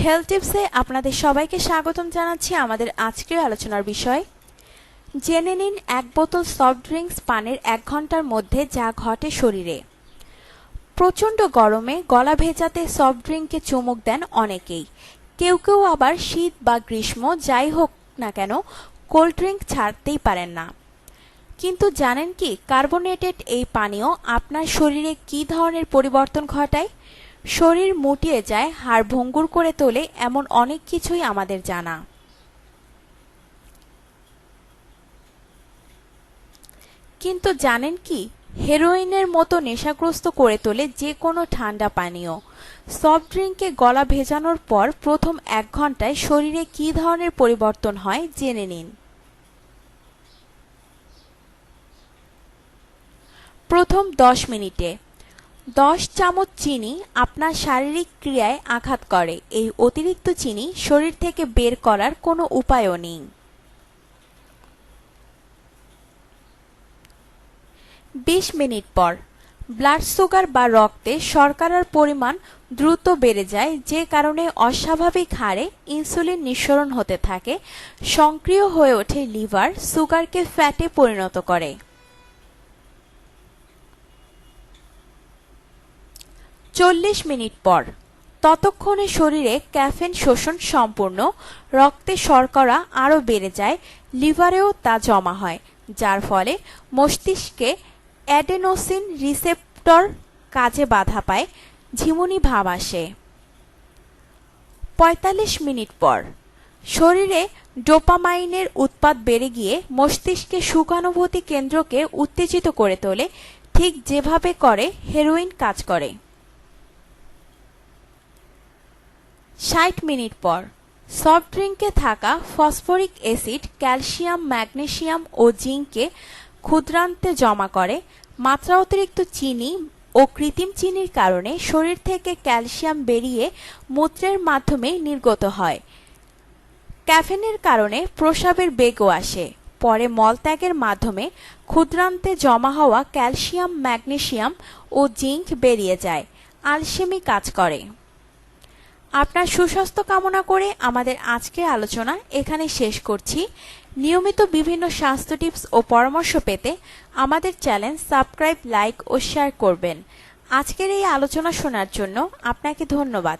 Health টিপসে আপনাদের সবাইকে স্বাগতম জানাচ্ছি আমাদের আজকের আলোচনার বিষয়। জেনে নিন এক বোতল সফট ড্রিঙ্কস পানের এক ঘণ্টার মধ্যে যা ঘটে শরীরে। প্রচণ্ড গরমে গলা ভেজাতে সফট ড্রিঙ্কে চুমুক দেন অনেকেই। কেউ কেউ আবার শীত বা গ্রীষ্ম, যাই হোক না কেন কোল্ড ড্রিঙ্ক ছাড়তেই পারেন না। কিন্তু জানেন কি কার্বোনেটেড এই পানীয় আপনার শরীরে কী ধরনের পরিবর্তন ঘটায়? শরীর মুটিয়ে যায়, হাড় ভঙ্গুর করে তোলে এমন অনেক কিছুই আমাদের জানা। কিন্তু জানেন কি? হেরোইনের মতো নেশাগ্রস্ত করে তোলে যে কোনো ঠান্ডা পানীয়। সফট ড্রিঙ্কে গলা ভেজানোর পর প্রথম এক ঘন্টায় শরীরে কী ধরনের পরিবর্তন হয় জেনে নিন। প্রথম দশ মিনিটে দশ চামচ চিনি আপনার শারীরিক ক্রিয়ায় আঘাত করে। এই অতিরিক্ত চিনি শরীর থেকে বের করার কোনো উপায়ও নেই। বিশ মিনিট পর, ব্লাড সুগার বা রক্তে শর্করার পরিমাণ দ্রুত বেড়ে যায়, যে কারণে অস্বাভাবিক হারে ইনসুলিন নিঃসরণ হতে থাকে, সক্রিয় হয়ে ওঠে লিভার, সুগারকে ফ্যাটে পরিণত করে। চল্লিশ মিনিট পর। ততক্ষণে শরীরে ক্যাফেন শোষণ সম্পূর্ণ, রক্তে শর্করা আরও বেড়ে যায়, লিভারেও তা জমা হয়, যার ফলে মস্তিষ্কে অ্যাডেনোসিন রিসেপ্টর কাজে বাধা পায়, ঝিমুনি ভাব আসে। পঁয়তাল্লিশ মিনিট পর। শরীরে ডোপামাইনের উৎপাদ বেড়ে গিয়ে মস্তিষ্কে সুখানুভূতি কেন্দ্রকে উত্তেজিত করে তোলে, ঠিক যেভাবে করে হেরোইন কাজ করে। ষাট মিনিট পর। সফট ড্রিঙ্কে থাকা ফসফরিক অ্যাসিড ক্যালসিয়াম, ম্যাগনেসিয়াম ও জিঙ্ককে ক্ষুদ্রান্তে জমা করে। মাত্রা অতিরিক্ত চিনি ও কৃত্রিম চিনির কারণে শরীর থেকে ক্যালসিয়াম বেরিয়ে মূত্রের মাধ্যমে নির্গত হয়। ক্যাফেনের কারণে প্রস্রাবের বেগও আসে। পরে মলত্যাগের মাধ্যমে ক্ষুদ্রান্তে জমা হওয়া ক্যালসিয়াম, ম্যাগনেসিয়াম ও জিঙ্ক বেরিয়ে যায়। আলসেমি কাজ করে। আপনার সুস্বাস্থ্য কামনা করে আমাদের আজকের আলোচনা এখানে শেষ করছি। নিয়মিত বিভিন্ন স্বাস্থ্য টিপস ও পরামর্শ পেতে আমাদের চ্যানেল সাবস্ক্রাইব, লাইক ও শেয়ার করবেন। আজকের এই আলোচনা শোনার জন্য আপনাকে ধন্যবাদ।